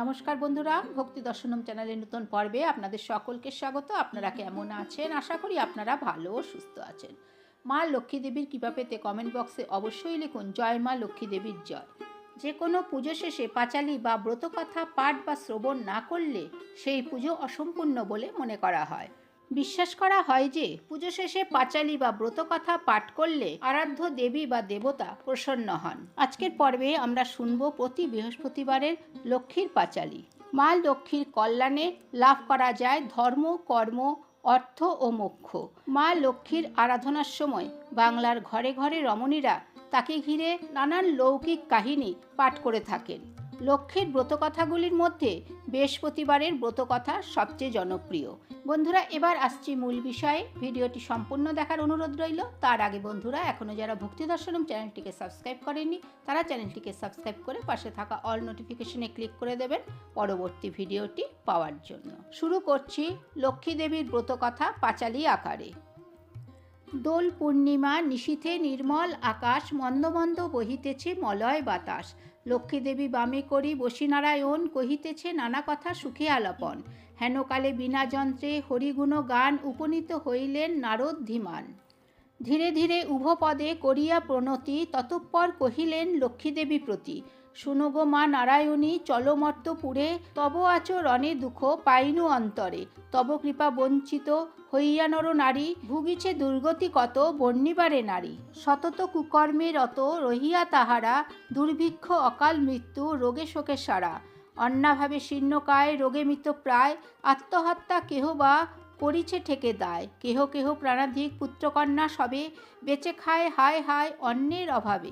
নমস্কার বন্ধুরা, ভক্তি দর্শনম চ্যানেলের নতুন পর্বে আপনাদের সকলকে স্বাগত। আপনারা কেমন আছেন? আশা করি আপনারা ভালো ও সুস্থ আছেন। মা লক্ষ্মী দেবীর কৃপা পেতে কমেন্ট বক্সে অবশ্যই লিখুন, জয় মা লক্ষ্মী দেবীর জয়। যে কোনো পুজো শেষে পাঁচালি বা ব্রতকথা, পাঠ বা শ্রবণ না করলে সেই পুজো অসম্পূর্ণ বলে মনে করা হয়। বিশ্বাস করা হয় যে পুজো শেষে পাঁচালি বা ব্রতকথা পাঠ করলে আরাধ্য দেবী বা দেবতা প্রসন্ন হন। আজকের পর্বে আমরা শুনব প্রতি বৃহস্পতিবারের লক্ষ্মীর পাঁচালি। মা লক্ষ্মীর কল্যাণে লাভ করা যায় ধর্ম, কর্ম, অর্থ ও মোক্ষ। মা লক্ষ্মীর আরাধনার সময় বাংলার ঘরে ঘরে রমণীরা তাকে ঘিরে নানান লৌকিক কাহিনী পাঠ করে থাকেন। লক্ষ্মীর ব্রতকথাগুলির মধ্যে বৃহস্পতিবারের ব্রতকথা সবচেয়ে জনপ্রিয়। বন্ধুরা, এবার আসছি মূল বিষয়ে। ভিডিওটি সম্পূর্ণ দেখার অনুরোধ রইল। তার আগে বন্ধুরা এখনও যারা ভক্তি দর্শনম চ্যানেলটিকে সাবস্ক্রাইব করেননি, তারা চ্যানেলটিকে সাবস্ক্রাইব করে পাশে থাকা অল নোটিফিকেশনে ক্লিক করে দেবেন পরবর্তী ভিডিওটি পাওয়ার জন্য। শুরু করছি লক্ষ্মী দেবীর ব্রতকথা পাঁচালী আকারে। দোল পূর্ণিমা নিশীথে নির্মল আকাশ মন্দ মন্দ বহিতেছে মলয় বাতাস। লক্ষ্মীদেবী বামে করি বসিনারায়ণ কহিতেছে নানা কথা সুখে আলাপন। হেনকালে বিনা যন্ত্রে হরিগুণ গান উপনীত হইলেন নারদ ধীমান। ধীরে ধীরে উভপদে করিয়া প্রণতি, ততঃপর কহিলেন লক্ষ্মীদেবী প্রতি শুনো গো মা নারায়ণী চলমর্তপুরে তব আচরণে দুঃখ, পাইনু অন্তরে। তব কৃপা বঞ্চিত হইয়া নর নারী, ভুগিছে দুর্গতি কত বর্ণিবারে নারী। সতত কুকর্মে রত রহিয়া তাহারা, দুর্ভিক্ষ, অকাল মৃত্যু, রোগে শোকে সারা। অন্নাভাবে শীর্ণকায় রোগে মৃত প্রায়, আত্মহত্যা কেহ বা করিছে ঠেকে দায়। কেহ কেহ প্রাণাধিক পুত্রকন্যা সবে, বেঁচে খায় হায় হায় অন্যের অভাবে।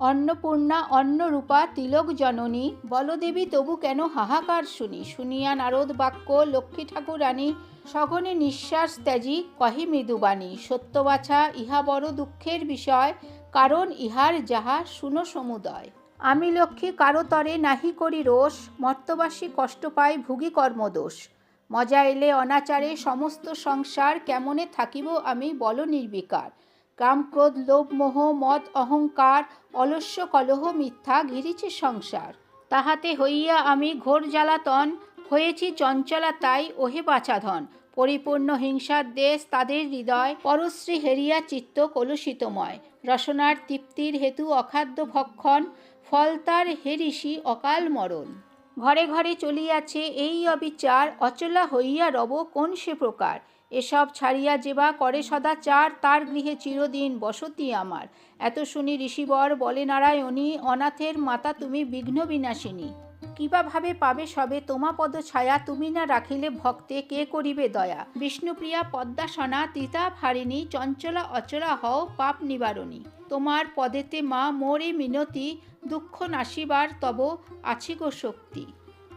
অন্নপূর্ণা, অন্নরূপা, তিলক জননী, বলদেবী তবু কেন হাহাকার শুনি? শুনিয়া নারদ বাক্য, লক্ষ্মী ঠাকুরানী, সঘনে নিঃশ্বাস ত্যাজি, কহি মৃদুবাণী। সত্যবাছা, ইহা বড় দুঃখের বিষয়, কারণ ইহার যাহা শুনো সমুদয়। আমি লক্ষ্মী, কারও তরে নাহি করি রোষ, মর্তবাসী কষ্ট পায় ভুগি কর্মদোষ। মজা এলে অনাচারে সমস্ত সংসার, কেমনে থাকিব আমি বল নির্বিকার। কাম ক্রোধ লোভ, মোহ, মদ, অহংকার, অলস্য, কলহ, মিথ্যা ঘিরিছে সংসার। তাহাতে হইয়া আমি ঘোর জ্বালাতন, হয়েছি চঞ্চলা তাই ওহে বাছাধন। পরিপূর্ণ হিংসার দেশ তাদের হৃদয়, পরশ্রী হেরিয়া চিত্ত কলুষিতময়। রসনার তৃপ্তির হেতু অখাদ্য ভক্ষণ, ফল তার হেরিষি অকাল মরণ। ঘরে ঘরে চলিয়াছে এই অবিচার, অচলা হইয়া রব কোন সে প্রকার? এসব ছাড়িয়া যেবা করে সদাচার, তার গৃহে চিরদিন বসতি আমার। এত শুনি ঋষিবর বলে, নারায়ণী, অনাথের মাতা তুমি বিঘ্ন বিনাশিনী। কীভাবে পাবে সবে তোমা পদ ছায়া, তুমি না রাখিলে ভক্তে কে করিবে দয়া? বিষ্ণুপ্রিয়া পদ্মাসনা তিতা হারিণী চঞ্চলা অচলা হও, পাপ নিবারণী। তোমার পদেতে মা, মোরে মিনতি, দুঃখ নাশিবার তব আছি গো শক্তি।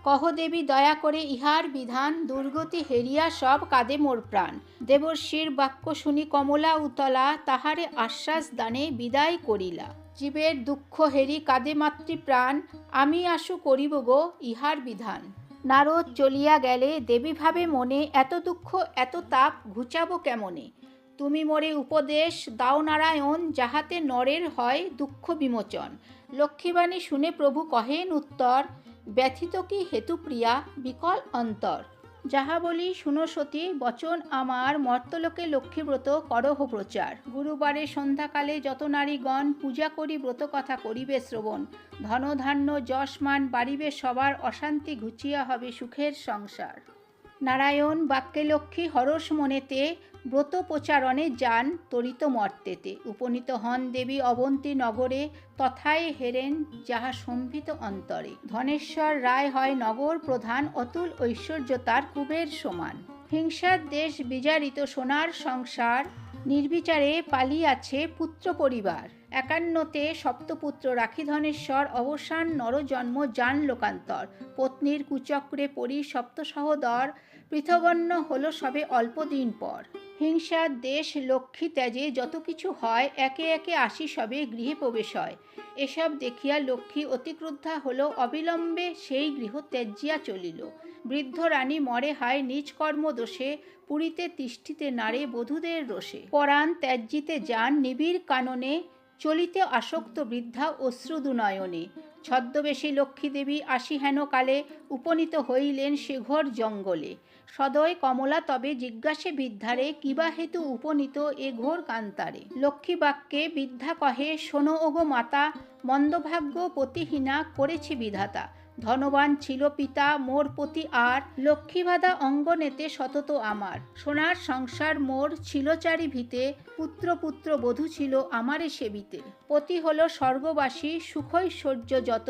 কহ দেবী দয়া করে ইহার বিধান, দুর্গতি হেরিয়া সব কাঁদে মোর প্রাণ। দেবর্ষীর বাক্য শুনি কমলা উতলা, তাহারে আশ্বাস দানে বিদায় করিলা। জীবের দুঃখ হেরি কাঁদে মাতৃ প্রাণ আমি আশু করিব গো ইহার বিধান। নারদ চলিয়া গেলে দেবী ভাবে মনে, এত দুঃখ, এত তাপ, ঘুচাবো কেমনে? তুমি মোরে উপদেশ দাও নারায়ণ, যাহাতে নরের হয় দুঃখ বিমোচন। লক্ষ্মীবাণী শুনে প্রভু কহেন উত্তর ব্যথিত কি হেতুপ্রিয়া বিকল অন্তর। যাহা বলি শুনো সতী, বচন আমার মর্তলোকে লক্ষ্মীব্রত করহ প্রচার। গুরুবারে সন্ধ্যাকালে যত নারীগণ পূজা করি ব্রত কথা করিবে শ্রবণ। ধনধান্য যশমান বাড়িবে সবার, অশান্তি ঘুচিয়া হবে সুখের সংসার। নারায়ণ বাক্যে লক্ষ্মী হরস মনেতে ব্রত প্রচারণে যান তরিত মর্তেতে। উপনীত হন দেবী অবন্তী নগরে, তথায় হেরেন যাহা সম্ভিত অন্তরে। ধনেশ্বর রায় হয় নগর প্রধান অতুল ঐশ্বর্য তার কুবের সমান। হিংসার দেশ বিজারিত সোনার সংসার, নির্বিচারে পালিয়াছে পুত্র পরিবার। একান্নতে সপ্তপুত্র রাখি ধনেশ্বর অবসান নরজন্ম যান লোকান্তর। পত্নীর কুচক্রে পরি সপ্ত সহদর পৃথগণ্য হলো সবে অল্প দিন পর। হিংসার দেশ, লক্ষ্মী ত্যাজে যত কিছু হয়, একে একে আসি সবে গৃহে প্রবেশ হয় এসব দেখিয়া লক্ষ্মী অতিক্রুদ্ধা হলো, অবিলম্বে সেই গৃহ ত্যাজিয়া চলিল। বৃদ্ধ রানী মরে হায় নিজ কর্ম দোষে পুরীতে তিষ্ঠিতে নারে বধূদের রোষে। পরাণ ত্যাজ্যিতে যান নিবিড় কাননে চলিতে আসক্ত বৃদ্ধা অশ্রুদুনয়নে ছদ্মবেশী লক্ষ্মীদেবী আসি হেন কালে উপনীত হইলেন সে ঘোর জঙ্গলে। সদয় কমলা তবে জিজ্ঞাসে বৃদ্ধারে, কিবা হেতু উপনীত এ ঘোর কান্তারে? লক্ষ্মী বাক্যে বৃদ্ধা কহে, শোনো ওগো মাতা, মন্দভাগ্য পতিহীনা করেছে বিধাতা। ধনবান ছিল পিতা, মোর প্রতি আর লক্ষ্মীবাদা অঙ্গনেতে সতত আমার। সোনার সংসার মোর ছিল চারি ভিতে পুত্র পুত্র বধূ ছিল আমারে সেবিতে। পতি হলো স্বর্গবাসী সুখৈশ্বর্য যত,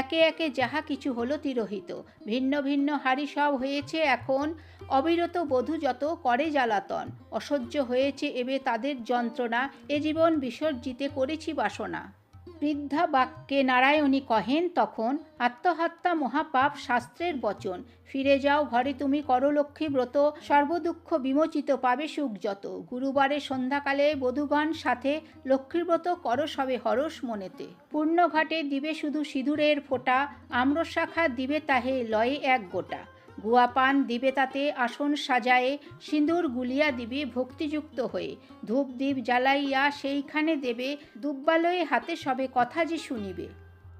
একে একে যাহা কিছু হলো তিরোহিত। ভিন্ন ভিন্ন হারি সব হয়েছে এখন, অবিরত বধূ যত করে জ্বালাতন। অসহ্য হয়েছে এবে তাদের যন্ত্রণা, এ জীবন বিসর্জিতে করেছি বাসনা। বৃদ্ধা বাক্যে নারায়ণী কহেন তখন, আত্মহত্যা মহাপাপ শাস্ত্রের বচন। ফিরে যাও ঘরে তুমি করলক্ষ্মী ব্রত। সর্বদুঃখ বিমোচিত পাবে সুখ যত। গুরুবারে সন্ধ্যাকালে বধূগণ সাথে লক্ষ্মীব্রত কর সবে হরস মনেতে। পূর্ণঘাটে দিবে শুধু সিঁদুরের ফোঁটা, আম্রশাখা দিবে তাহে লয়ে এক গোটা। গুয়াপান দিবে তাতে আসন সাজায়ে সিঁদুর গুলিয়া দিবে ভক্তিযুক্ত হয়ে। ধূপ দ্বীপ জ্বালাইয়া সেইখানে দেবে, দুব্বালয়ে হাতে সবে কথা যে শুনিবে।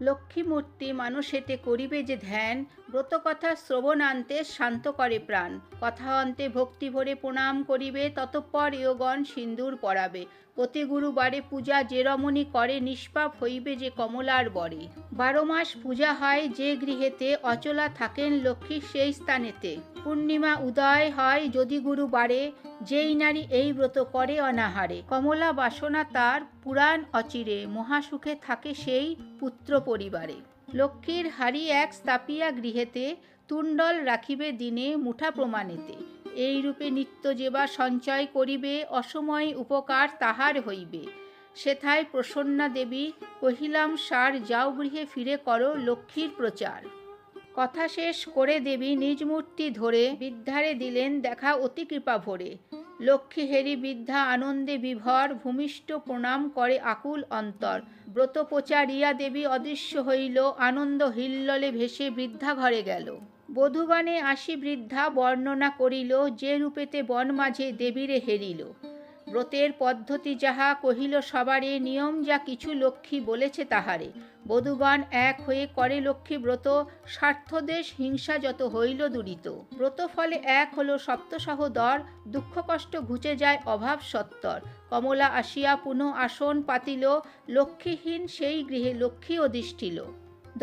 লক্ষ্মীমূর্তি মানুষেতে করিবে যে ধ্যান ব্রতকথা শ্রবণান্তে শান্ত করে প্রাণ। কথা অন্তে ভক্তি ভরে প্রণাম করিবে, ততঃপর ইয়গণ সিন্দুর পরাবে। প্রতি গুরুবারে পূজা যে রমণী করে, নিষ্পাপ হইবে যে কমলার বরে। বারো মাস পূজা হয় যে গৃহেতে, অচলা থাকেন লক্ষ্মী সেই স্থানেতে। পূর্ণিমা উদয় হয় যদি গুরুবারে, যেই নারী এই ব্রত করে অনাহারে। কমলা বাসনা তার পুরাণ অচিরে, মহাসুখে থাকে সেই পুত্র পরিবারে। লক্ষ্মীর হাড়ি এক স্থাপিয়া গৃহেতে তুণ্ডল রাখিবে দিনে মুঠা প্রমাণেতে। এই রূপে নিত্য যেবা সঞ্চয় করিবে, অসময় উপকার তাহার হইবে। সেথায় প্রসন্না দেবী কহিলাম, সার, যাও গৃহে ফিরে করো লক্ষ্মীর প্রচার। কথা শেষ করে দেবী নিজ মূর্তি ধরে বৃদ্ধারে দিলেন দেখা অতি কৃপা ভরে। লক্ষ্মী হেরি বৃদ্ধা আনন্দে বিভর, ভূমিষ্ঠ প্রণাম করে আকুল অন্তর। ব্রত রিয়া দেবী অদৃশ্য হইল, আনন্দ হিল্ললে ভেসে বৃদ্ধা ঘরে গেল। বধুগণে আসি বৃদ্ধা বর্ণনা করিল, যে রূপেতে বন মাঝে দেবীরে হেরিল। ব্রতের পদ্ধতি যাহা কহিল সবারে, নিয়ম যা কিছু লক্ষ্মী বলেছে তাহারে। বধূগণ এক হয়ে করে লক্ষ্মী ব্রত, স্বার্থদেশ হিংসা যত হইল দূরিত। ব্রত ফলে এক হলো সপ্তসহ দর দুঃখ কষ্ট ঘুচে যায় অভাব সত্তর। কমলা আসিয়া পুনঃ আসন পাতিল, লক্ষ্মীহীন সেই গৃহে লক্ষ্মী অধিষ্ঠিল।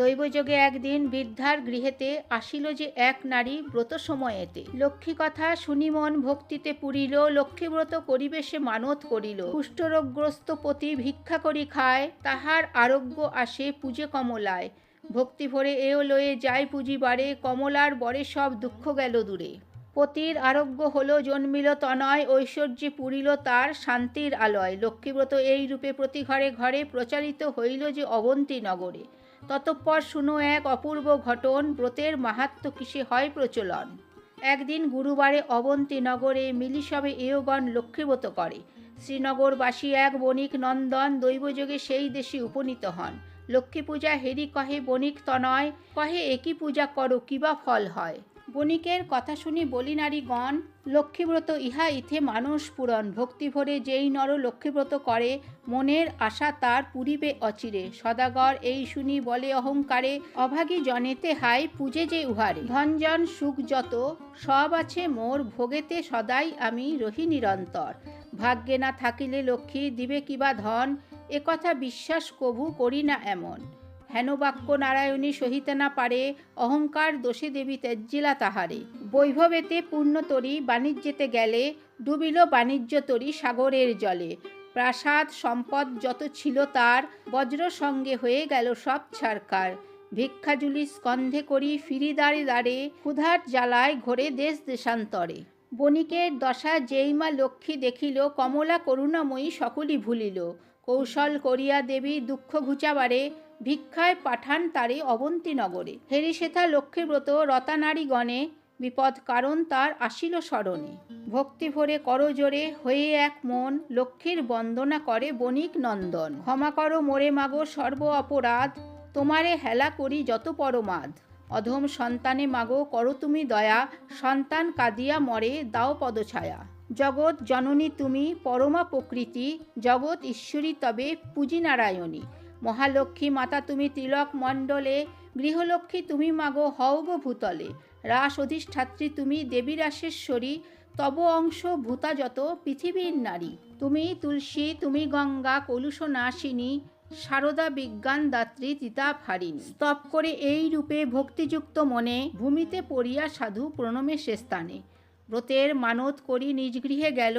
দৈবযোগে একদিন বৃদ্ধার গৃহেতে আসিল যে এক নারী ব্রত সময়েতে। লক্ষ্মী কথা শুনি মন ভক্তিতে পুরিল, লক্ষ্মীব্রত করিবেশে মানত করিল। কুষ্ঠরোগগ্রস্ত পতি ভিক্ষা করি খায়, তাহার আরোগ্য আসে পূজে কমলায়। ভক্তি ভরে এও লয়ে যায় পুঁজিবারে কমলার বরে সব দুঃখ গেল দূরে। পতির আরোগ্য হলো জন্মিল তনয়, ঐশ্বর্যে পুরিল তার শান্তির আলয়। লক্ষ্মীব্রত এই রূপে প্রতি ঘরে ঘরে প্রচারিত হইল যে অবন্তী নগরে। ততঃপর শুনো এক অপূর্ব ঘটন, ব্রতের মাহাত্ম কিসে হয় প্রচলন। একদিন গুরুবারে অবন্তী নগরে মিলিসবে এয়গণ লক্ষ্মীব্রত করে। শ্রীনগরবাসী এক বণিক নন্দন দৈবযোগে সেই দেশে উপনীত হন। লক্ষ্মী পূজা হেরি কহে বণিক তনয়, কহে একই পূজা করো কিবা ফল হয়? বণিকের কথা শুনি বলি নারীগণ, লক্ষ্মীব্রত ইহা ইথে মানুষ পূরণ। ভক্তি ভরে যেই নর লক্ষ্মীব্রত করে, মনের আশা তার পুরিবে অচিরে। সদাগর এই শুনি বলে অহংকারে, অভাগী জনেতে হাই পূজে যে উহারে। ধনজন সুখ যত, সব আছে মোর, ভোগেতে সদাই আমি রহি নিরন্তর। ভাগ্যে না থাকিলে লক্ষ্মী দিবে কিবা ধন, এ কথা বিশ্বাস কভু করি না এমন। হেন বাক্য নারায়ণী সহিতে না পারে, অহংকার দোষে দেবী ত্যাজ্জিলা তাহারে। বৈভবেতে পূর্ণতরী বাণিজ্যেতে গেলে, ডুবিল বাণিজ্য তরী সাগরের জলে। প্রাসাদ সম্পদ যত ছিল তার, বজ্র সঙ্গে হয়ে গেল সব ছারকার ভিক্ষাজুলি স্কন্ধে করি ফিরি দাঁড়ে দাঁড়ে, ক্ষুধার জ্বালায় ঘোরে দেশ দেশান্তরে। বণিকের দশা যেই মা লক্ষ্মী দেখিল, কমলা করুণাময়ী সকলই ভুলিল। কৌশল করিয়া দেবী দুঃখ ঘুচাবারে ভিক্ষায় পাঠান তারে অবন্তী নগরে হেরি সেথা লক্ষ্মীব্রত রতানারীগণে বিপদ কারণ তার আসিল স্মরণে। ভক্তি ভরে করজোরে হয়ে এক মন লক্ষ্মীর বন্দনা করে বণিক নন্দন। ক্ষমা করো মোরে মাগো সর্ব অপরাধ, তোমারে হেলা করি যত পরমাদ। অধম সন্তানে মাগো করো তুমি দয়া, সন্তান কাঁদিয়া মরে দাও পদছায়া। জগৎ জননী তুমি, পরমা প্রকৃতি, জগৎ ঈশ্বরী তবে পুঁজি নারায়ণী মহালক্ষ্মী মাতা তুমি তিলক মণ্ডলে, গৃহলক্ষ্মী তুমি মাগো হও গো ভূতলে রাস অধিষ্ঠাত্রী তুমি দেবী রাসেশ্বরী, তব অংশ ভূতা যত পৃথিবীর নারী। তুমি তুলসী, তুমি গঙ্গা, কলুষ নাশিনী, সারদা বিজ্ঞান দাত্রী তিতাপ হারিণী স্তব করে এই রূপে ভক্তিযুক্ত মনে, ভূমিতে পড়িয়া সাধু প্রণমে সে স্থানে। ব্রতের মানত করি নিজ গৃহে গেল,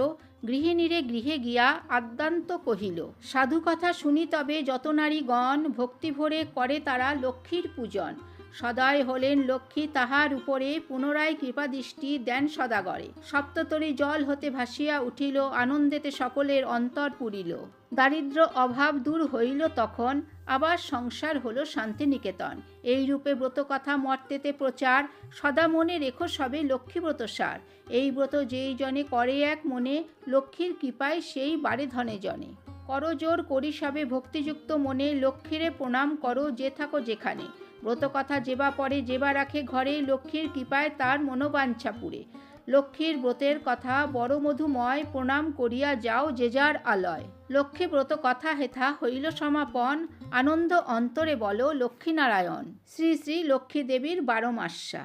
গৃহিণীরে গৃহে গিয়া আদ্যান্ত কহিল সাধু কথা শুনি তবে যত নারীগণ ভক্তি ভরে করে তারা লক্ষ্মীর পূজন। সদয় হলেন লক্ষ্মী তাহার উপরে পুনরায় কৃপাদৃষ্টি দেন সদাগরে। সপ্ততরী জল হতে ভাসিয়া উঠিল, আনন্দেতে সকলের অন্তর পুরিল। দারিদ্র অভাব দূর হইল তখন, আবার সংসার হলো শান্তিনিকেতন। এই রূপে ব্রত কথা মর্তেতে প্রচার, সদা মনে রেখো সবে লক্ষ্মীব্রত সার এই ব্রত যেই জনে করে এক মনে, লক্ষ্মীর কৃপায় সেই বাড়ে ধনে জনে। করজোর করি সবে ভক্তিযুক্ত মনে, লক্ষ্মীরে প্রণাম করো যে থাকো যেখানে। ব্রত কথা যেবা পরে যেবা রাখে ঘরে লক্ষ্মীর কৃপায় তার মনোবাঞ্ছা পুরে। লক্ষ্মীর ব্রতের কথা বড় মধুময় প্রণাম করিয়া যাও যে যার আলয়। লক্ষ্মী ব্রত কথা হেথা হইল সমাপন। আনন্দ অন্তরে বলো লক্ষ্মীনারায়ণ। শ্রী শ্রী লক্ষ্মী দেবীর বারো মাসা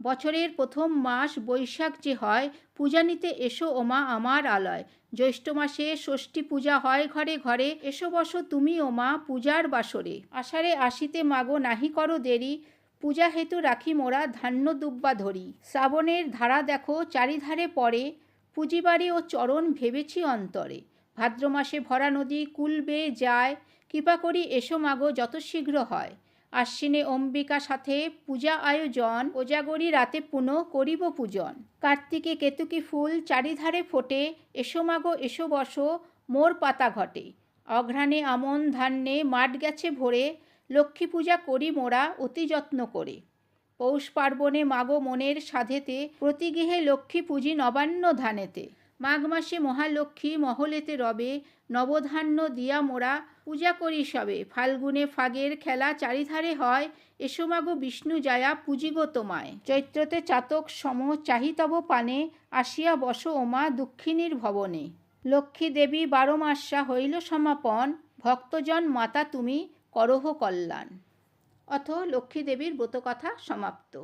বছরের প্রথম মাস বৈশাখ যে হয় পূজা নিতে এসো ওমা আমার আলয়। জ্যৈষ্ঠ মাসে ষষ্ঠী পূজা হয় ঘরে ঘরে, এসো বসো তুমি ওমা পূজার বাসরে। আষাঢ়ে আসিতে মাগো নাহি করো দেরি, পূজা হেতু রাখি মোরা ধান্য দুব্বা ধরি। শ্রাবণের ধারা দেখো চারিধারে পড়ে, পুঁজিবাড়ি ও চরণ ভেবেছি অন্তরে। ভাদ্র মাসে ভরা নদী কুল বেয়ে যায়, কৃপা করি এসো মাগো যত শীঘ্র হয়। আশ্বিনে অম্বিকা সাথে পূজা আয়োজন কোজাগরি রাতে পুনঃ করিব পূজন। কার্তিকে কেতুকি ফুল চারিধারে ফোটে, এসো মাগো এসো বসো, মোর পাতা ঘটে। অঘ্রাণে আমন ধান্যে মাঠ গেছে ভরে, লক্ষ্মী পূজা করি মোরা অতি যত্ন করে। পৌষ পার্বণে মাগো মনের সাধেতে প্রতিগৃহে লক্ষ্মী পুঁজি নবান্ন ধানেতে। মাঘ মাসে মহালক্ষ্মী মহলেতে রবে, নবধান্য দিয়া মোরা পূজা করি সবে। ফাল্গুনে ফাগের খেলা চারিধারে হয়, এসো মাগো বিষ্ণু জায়া পুজিগো তোমায়। চৈত্রতে চাতক সম চাহিতব পানে, আসিয়া বস ওমা দুঃখিনীর ভবনে। লক্ষ্মী দেবী বারো মাসা হইল সমাপন, ভক্তজন মাতা তুমি করহ কল্যাণ। অথ লক্ষ্মী দেবীর ব্রতকথা সমাপ্ত।